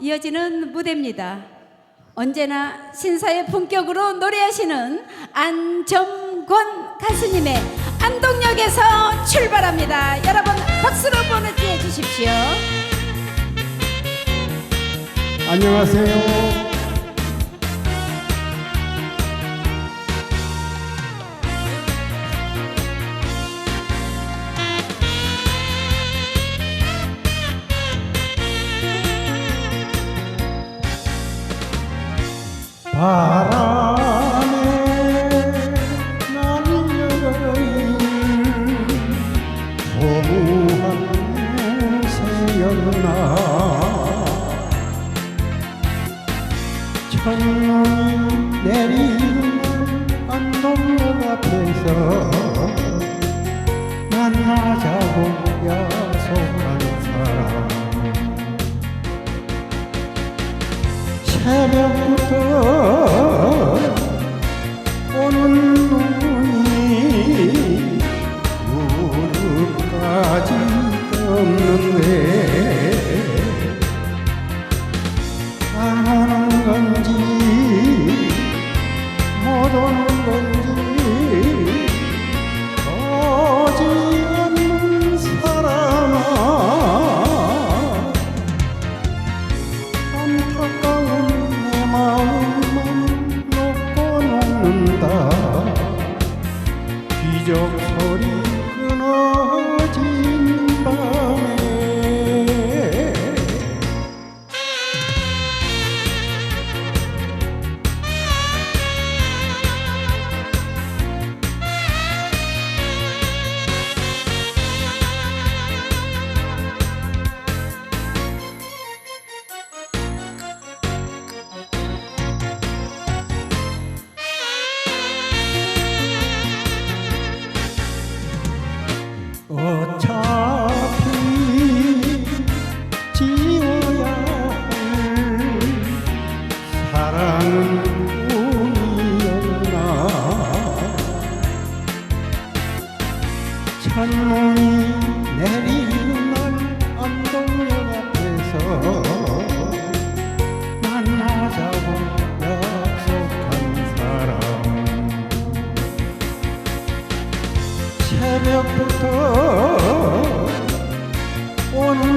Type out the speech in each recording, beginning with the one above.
이어지는 무대입니다. 언제나 신사의 품격으로 노래하시는 안정권 가수님의 안동역에서 출발합니다. 여러분 박수로 보내주해 주십시오. 안녕하세요. 바람에 날려인 고무한 새였나. 첫 gönlümde 첫눈이 내리는 날 안동역 앞에서 만나자고 약속한 사람. 새벽부터 오는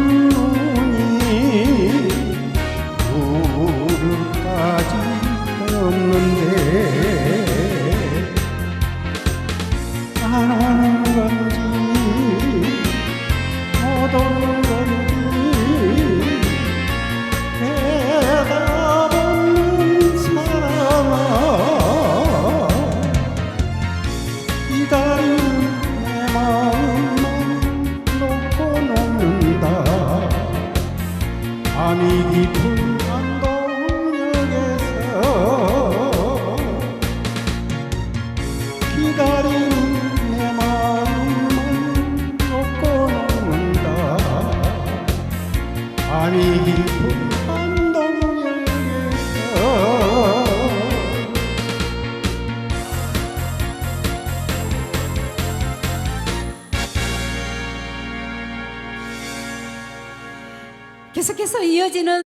밤이 깊은 계속해서 이어지는